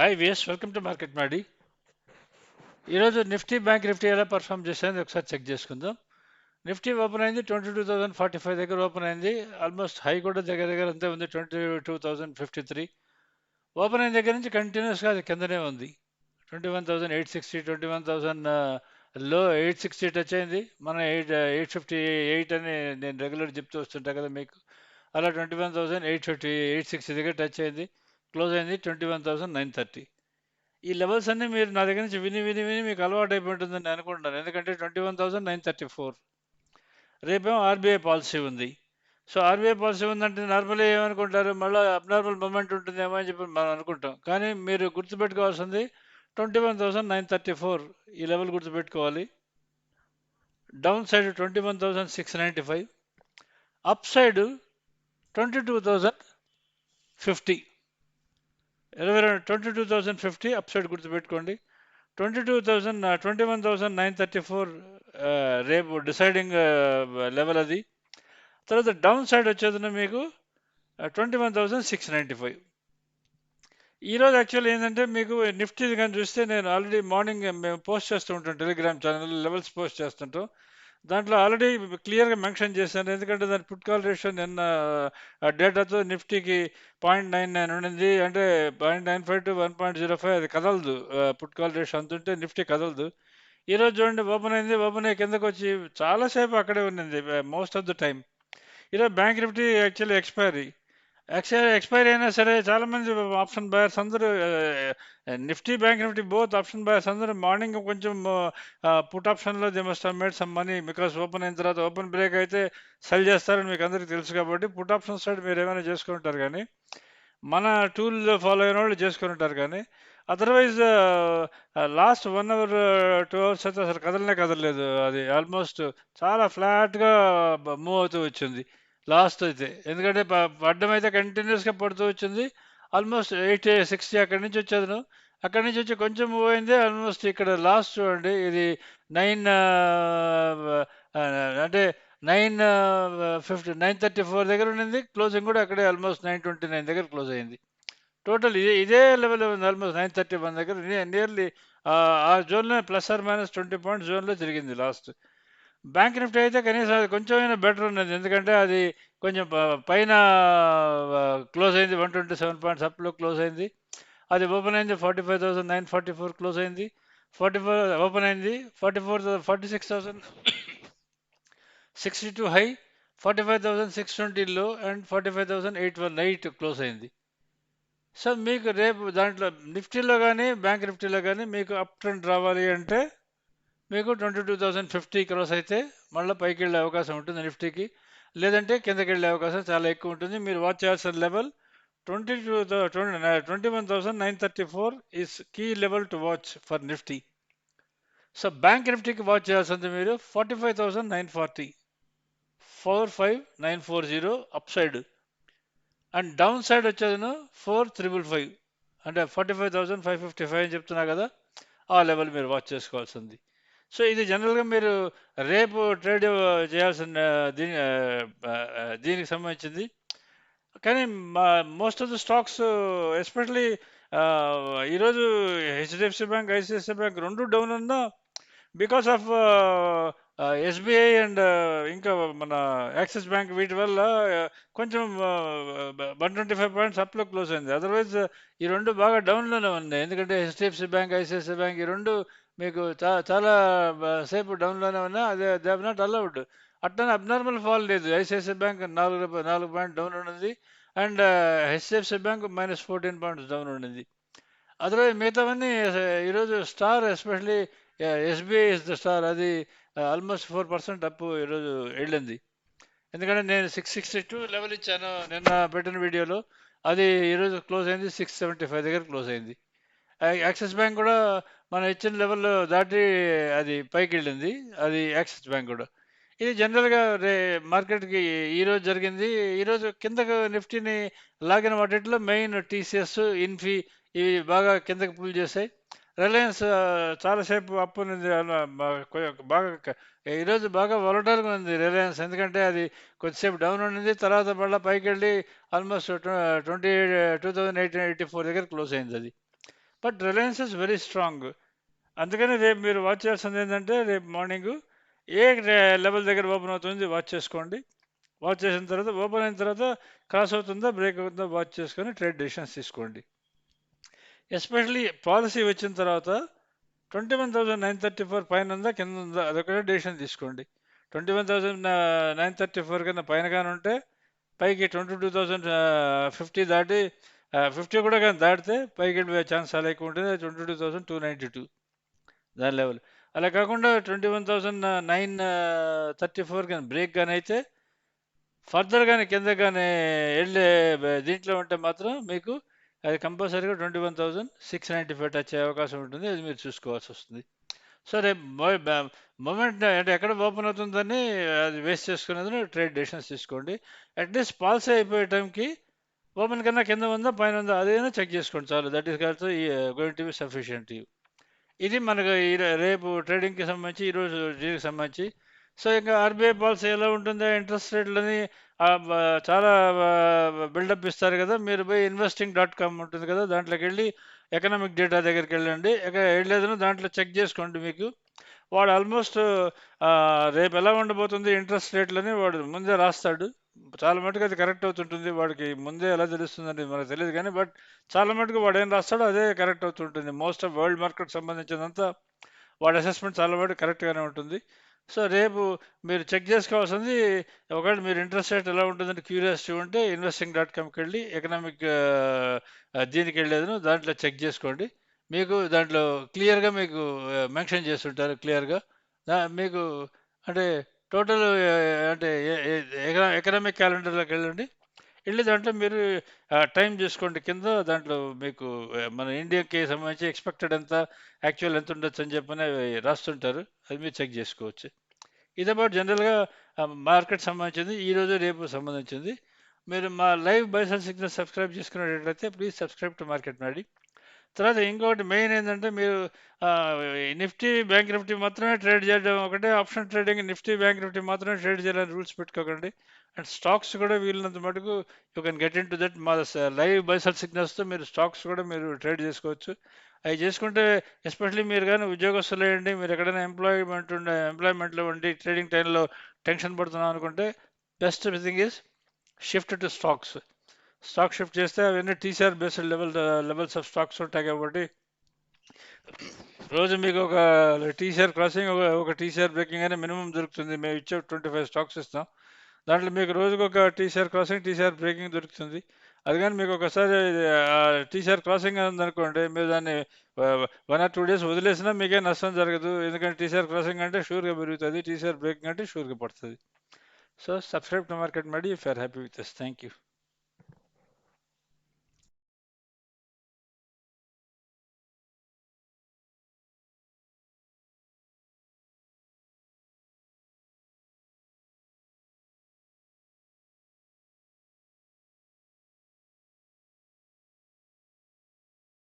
Hi విఎస్ welcome to market మాడి ఈరోజు నిఫ్టీ బ్యాంక్ నిఫ్టీ ఎలా పర్ఫామ్ చేసింది ఒకసారి చెక్ చేసుకుందాం. నిఫ్టీ ఓపెన్ అయింది twenty two thousand forty five దగ్గర ఓపెన్ అయింది. ఆల్మోస్ట్ హై కూడా దగ్గర దగ్గర అంతే ఉంది twenty two thousand fifty three open అయిన దగ్గర నుంచి కంటిన్యూస్గా అది కిందనే ఉంది. Twenty one thousand eight sixty twenty one థౌసండ్లో eight sixty touch అయింది. మన ఎయిట్ ఎయిట్ ఫిఫ్టీ ఎయిట్ అని నేను రెగ్యులర్ చెప్తూ వస్తుంటా కదా మీకు. అలా twenty one thousand eight fifty eight sixty దగ్గర టచ్ అయింది. క్లోజ్ అయింది twenty one thousand nine thirty. ఈ లెవెల్స్ అన్నీ మీరు నా దగ్గర నుంచి విని విని విని మీకు అలవాటు అయిపోయి ఉంటుందని నేను అనుకుంటున్నాను. ఎందుకంటే twenty one thousand nine thirty four. రేపేమో RBI policy ఉంది. సో ఆర్బీఐ పాలసీ ఉందంటే నార్మల్గా ఏమనుకుంటారు? మళ్ళీ అబ్నార్మల్ మూమెంట్ ఉంటుందేమో అని చెప్పి మనం అనుకుంటాం. కానీ మీరు గుర్తుపెట్టుకోవాల్సింది twenty one thousand nine thirty four ఈ లెవెల్ గుర్తుపెట్టుకోవాలి. Down side twenty one thousand six ninety five. Up side twenty two thousand fifty. ఇరవై రెండు twenty two thousand fifty up side గుర్తుపెట్టుకోండి. Twenty two thousand twenty one thousand nine thirty four రేపు deciding level అది. తర్వాత down side వచ్చేది మీకు twenty one thousand six ninety five ఈరోజు actual ఏంటంటే మీకు నిఫ్టీ కానీ చూస్తే నేను ఆల్రెడీ మార్నింగ్ మేము పోస్ట్ చేస్తూ ఉంటాం టెలిగ్రామ్ ఛానల్ లెవెల్స్ పోస్ట్ చేస్తుంటాం. దాంట్లో ఆల్రెడీ క్లియర్గా మెన్షన్ చేశాను ఎందుకంటే దాని పుట్ కాల్ రేషియో నిన్న డేటాతో నిఫ్టీకి పాయింట్ నైన్ నైన్ ఉండింది అంటే point nine five to one point zero five అది కదలదు. పుట్ కాల్ రేషియో అంతుంటే నిఫ్టీ కదలదు. ఈరోజు చూడండి ఓపెన్ అయింది. ఓపెన్ అయ్యి కిందకు వచ్చి చాలాసేపు అక్కడే ఉన్నింది మోస్ట్ ఆఫ్ ద టైం ఈరోజు bank Nifty actually expiry actual expiry అయినా సరే చాలామంది ఆప్షన్ బయర్స్ అందరూ Nifty bank Nifty both option buyers అందరూ మార్నింగ్ కొంచెం పుట్ ఆప్షన్లో they must made some money because open అయిన తర్వాత ఓపెన్ బ్రేక్ అయితే సెల్ చేస్తారని మీకు అందరికీ తెలుసు కాబట్టి పుట్ ఆప్షన్ సైడ్ మీరు ఏమైనా చేసుకుంటారు కానీ మన టూల్ ఫాలో అయిన వాళ్ళు చేసుకుని ఉంటారు కానీ otherwise last one hour two hours అయితే అసలు కదలనే కదలలేదు. అది ఆల్మోస్ట్ చాలా ఫ్లాట్గా మూవ్ అవుతూ వచ్చింది. లాస్ట్ అయితే ఎందుకంటే పడ్డం అయితే కంటిన్యూస్గా పడుతూ వచ్చింది. ఆల్మోస్ట్ ఎయిట్ సిక్స్టీ అక్కడి నుంచి వచ్చేది అక్కడి నుంచి వచ్చి కొంచెం మూవ్ అయింది. ఆల్మోస్ట్ ఇక్కడ లాస్ట్ చూడండి. ఇది నైన్ అంటే nine fifty nine thirty four దగ్గర ఉండింది. క్లోజింగ్ కూడా అక్కడే ఆల్మోస్ట్ నైన్ ట్వంటీ నైన్ దగ్గర క్లోజ్ అయింది. టోటల్ ఇదే ఇదే లెవెల్ ఉంది. ఆల్మోస్ట్ నైన్ థర్టీ వన్ దగ్గర నియర్లీ ఆ జోన్లో plus or minus twenty points జోన్లో తిరిగింది లాస్ట్ బ్యాంక్ నిఫ్టీ అయితే కనీసం అది కొంచెమైనా బెటర్ ఉన్నది. ఎందుకంటే అది కొంచెం పైన క్లోజ్ అయింది వన్ ట్వంటీ సెవెన్ పాయింట్స్ అప్లో క్లోజ్ అయింది. అది ఓపెన్ అయింది forty five thousand nine forty four close అయింది. ఫార్టీ ఫోర్ ఓపెన్ అయింది forty four forty six thousand sixty two high forty five thousand six twenty low and forty five thousand eight one nine close అయింది. So మీకు రేపు దాంట్లో నిఫ్టీలో కానీ bank నిఫ్టీలో కానీ మీకు అప్ ట్రెండ్ రావాలి అంటే మీకు twenty two thousand fifty cross అయితే మళ్ళీ పైకి వెళ్ళే అవకాశం ఉంటుంది నిఫ్టీకి. లేదంటే కిందకి వెళ్ళే అవకాశం చాలా ఎక్కువ ఉంటుంది. మీరు వాచ్ చేయాల్సిన level twenty two twenty twenty one thousand nine thirty four is key level to watch for Nifty so bank నిఫ్టీకి watch చేయాల్సింది మీరు forty five thousand nine forty four five nine four zero up side and down side వచ్చేది four triple five అంటే forty five thousand five fifty five అని చెప్తున్నా కదా ఆ level మీరు watch చేసుకోవాల్సింది. సో ఇది జనరల్గా మీరు రేపు ట్రేడ్ చేయాల్సిన దీని దీనికి సంబంధించింది. కానీ most of the stocks especially ఈరోజు హెచ్డిఎఫ్సి బ్యాంక్ ఐసిఐసిఐ బ్యాంక్ రెండు డౌన్ ఉన్నా బికాస్ ఆఫ్ ఎస్బీఐ అండ్ ఇంకా మన యాక్సిస్ బ్యాంక్ వీటి వల్ల కొంచెం వన్ ట్వంటీ ఫైవ్ పాయింట్స్ అప్లో క్లోజ్ అయింది. అదర్వైజ్ ఈ రెండు బాగా డౌన్లోనే ఉన్నాయి. ఎందుకంటే హెచ్డిఎఫ్సి బ్యాంక్ ఐసిఐసిఐ బ్యాంక్ ఈ రెండు మీకు చా చాలా సేపు డౌన్లోనే ఉన్నా అదే దే నాట్ అలౌడ్ అట్లనే అబ్నార్మల్ ఫాల్ లేదు. ఐసిఐసిఐ బ్యాంక్ నాలుగు నాలుగు పాయింట్ డౌన్ ఉన్నది. And HDFC bank minus fourteen points down ఉన్నది. అదర్వైజ్ మిగతావన్నీ ఈరోజు star especially SBI is the star అది ఆల్మోస్ట్ ఫోర్ పర్సెంట్ అప్ ఈరోజు వెళ్ళింది. ఎందుకంటే నేను సిక్స్ సిక్స్టీ టూ లెవెల్ ఇచ్చాను నిన్న పెట్టిన వీడియోలో. అది ఈరోజు క్లోజ్ అయింది సిక్స్ సెవెంటీ ఫైవ్ దగ్గర క్లోజ్ అయింది. యాక్సిస్ బ్యాంక్ కూడా మనం ఇచ్చిన లెవెల్లో దాటి అది పైకి వెళ్ళింది. అది యాక్సిస్ బ్యాంక్ కూడా. ఇది జనరల్గా రే మార్కెట్కి ఈరోజు జరిగింది. ఈరోజు కిందకు నిఫ్టీని లాగిన వాటిలో మెయిన్ టీసీఎస్ ఇన్ఫీ ఇవి బాగా కిందకి పుల్ చేశాయి. రిలయన్స్ చాలాసేపు అప్పు బాగా ఈరోజు బాగా వలటల్గా ఉంది రిలయన్స్ ఎందుకంటే అది కొద్దిసేపు డౌన్ ఉండింది తర్వాత మళ్ళీ పైకి వెళ్ళి almost twenty two thousand eight eighty four దగ్గర క్లోజ్ అయింది అది. But Reliance is very strong అందుకని రేపు మీరు వాచ్ చేయాల్సింది ఏంటంటే రేపు మార్నింగ్ ఏ లెవెల్ దగ్గర ఓపెన్ అవుతుంది వాచ్ చేసుకోండి. వాచ్ చేసిన తర్వాత ఓపెన్ అయిన తర్వాత క్రాస్ అవుతుందా బ్రేక్ అవుతుందా వాచ్ చేసుకొని ట్రేడ్ డెసిషన్స్ తీసుకోండి. ఎస్పెషలీ పాలసీ వచ్చిన తర్వాత twenty one thousand nine thirty four పైన ఉందా కింద ఉందా అదొకటే డెసిషన్ తీసుకోండి. Twenty one thousand nine thirty four కన్నా పైన కానీ ఉంటే పైకి ట్వంటీ టూ థౌసండ్ ఫిఫ్టీ దాటి ఫిఫ్టీ కూడా కానీ దాటితే పైకి వెళ్ళిపోయే ఛాన్స్ చాలా ఎక్కువ ఉంటుంది. Twenty two thousand two ninety two దాని లెవెల్ అలా కాకుండా twenty one thousand nine thirty four కానీ బ్రేక్ కానీ అయితే ఫర్దర్ కానీ కింద కానీ వెళ్ళే దీంట్లో ఉంటే మాత్రం మీకు అది కంపల్సరీగా twenty one thousand six ninety five touch అయ్యే అవకాశం ఉంటుంది. అది మీరు చూసుకోవాల్సి వస్తుంది. సరే మొమెంట్ అంటే ఎక్కడ ఓపెన్ అవుతుందని అది వేస్ట్ చేసుకునేది ట్రేడ్ డెసిషన్స్ తీసుకోండి. అట్లీస్ట్ పాలసీ అయిపోయే టైంకి ఓపెన్ కన్నా కింద ఉందా పైన ఉందా అదేనా చెక్ చేసుకోండి చాలు. That is also going to be sufficient ఇది మనకు ఈ రేపు ట్రేడింగ్కి సంబంధించి ఈరోజు దీనికి సంబంధించి. సో ఇంకా ఆర్బీఐ పాలసీ ఎలా ఉంటుందో ఇంట్రెస్ట్ రేట్లని చాలా బిల్డప్ ఇస్తారు కదా. మీరు పోయి ఇన్వెస్టింగ్ డాట్ కామ్ ఉంటుంది కదా దాంట్లోకి వెళ్ళి ఎకనామిక్ డేటా దగ్గరికి వెళ్ళండి. ఇక వెళ్ళలేదని దాంట్లో చెక్ చేసుకోండి మీకు. వాడు ఆల్మోస్ట్ రేపు ఎలా ఉండబోతుంది ఇంట్రెస్ట్ రేట్లని వాడు ముందే రాస్తాడు. చాలా మటుకు అది కరెక్ట్ అవుతుంటుంది. వాడికి ముందే ఎలా తెలుస్తుందని మనకు తెలియదు కానీ బట్ చాలా మటుకు వాడు ఏం రాస్తాడో అదే కరెక్ట్ అవుతుంటుంది. మోస్ట్ ఆఫ్ వరల్డ్ మార్కెట్ సంబంధించినంతా వాడి అసెస్మెంట్ చాలా మటుకు కరెక్ట్గానే ఉంటుంది. సో రేపు మీరు చెక్ చేసుకోవాల్సింది ఒకవేళ మీరు ఇంట్రెస్ట్ రేట్ ఎలా ఉంటుందని క్యూరియాసిటీ ఉంటే ఇన్వెస్టింగ్ డాట్ కామ్కి వెళ్ళి ఎకనామిక్ దీనికి వెళ్ళేదను దాంట్లో చెక్ చేసుకోండి. మీకు దాంట్లో క్లియర్గా మీకు మెన్షన్ చేస్తుంటారు క్లియర్గా మీకు అంటే టోటల్ అంటే ఎకనామిక్ క్యాలెండర్లోకి వెళ్ళండి. వెళ్ళి దాంట్లో మీరు టైం చూసుకోండి. కింద దాంట్లో మీకు మన ఇండియాకి సంబంధించి ఎక్స్పెక్టెడ్ ఎంత యాక్చువల్ ఎంత ఉండొచ్చు అని చెప్పని రాస్తుంటారు. అది మీరు చెక్ చేసుకోవచ్చు. ఇది అబౌట్ జనరల్గా మార్కెట్ సంబంధించింది ఈరోజు రేపు సంబంధించింది. మీరు మా live buy sell signal subscribe చేసుకునేటట్లయితే please subscribe to market Nadi. తర్వాత ఇంకొకటి మెయిన్ ఏంటంటే మీరు నిఫ్టీ బ్యాంక్ నిఫ్టీ మాత్రమే ట్రేడ్ చేయడం ఒకటే. Option trading Nifty bank Nifty మాత్రమే ట్రేడ్ చేయాలని రూల్స్ పెట్టుకోకండి. అండ్ స్టాక్స్ కూడా వీళ్ళంత మటుకు you can get in to that. మా లైవ్ బైసల్ సిగ్నల్స్తో మీరు స్టాక్స్ కూడా మీరు ట్రేడ్ చేసుకోవచ్చు. అవి చేసుకుంటే ఎస్పెషల్లీ మీరు కానీ ఉద్యోగస్తులు అయ్యండి మీరు ఎక్కడైనా ఎంప్లాయ్మెంట్ ఉండే ఎంప్లాయ్మెంట్లో ఉండి ట్రేడింగ్ టైంలో టెన్షన్ పడుతున్నాం అనుకుంటే best thing is shift to stocks. Stock shift చేస్తే అవన్నీ TCR based level levels of stocks ఉంటాయి కాబట్టి రోజు మీకు ఒక టీసీఆర్ క్రాసింగ్ ఒక ఒక టీసీఆర్ బ్రేకింగ్ అనే మినిమం దొరుకుతుంది. మేము ఇచ్చే ట్వంటీ ఫైవ్ స్టాక్స్ ఇస్తాం. దాంట్లో మీకు రోజుకు ఒక టీసీఆర్ క్రాసింగ్ టీసీఆర్ బ్రేకింగ్ దొరుకుతుంది. అది కానీ మీకు ఒకసారి టీసీఆర్ క్రాసింగ్ ఉందనుకోండి మీరు దాన్ని వన్ ఆర్ టూ డేస్ వదిలేసినా మీకే నష్టం జరగదు. ఎందుకంటే టీసీఆర్ క్రాసింగ్ అంటే షూర్గా పెరుగుతుంది టీసీఆర్ బ్రేకింగ్ అంటే షూర్గా పడుతుంది. So subscribe to market Nadi if are happy with thank you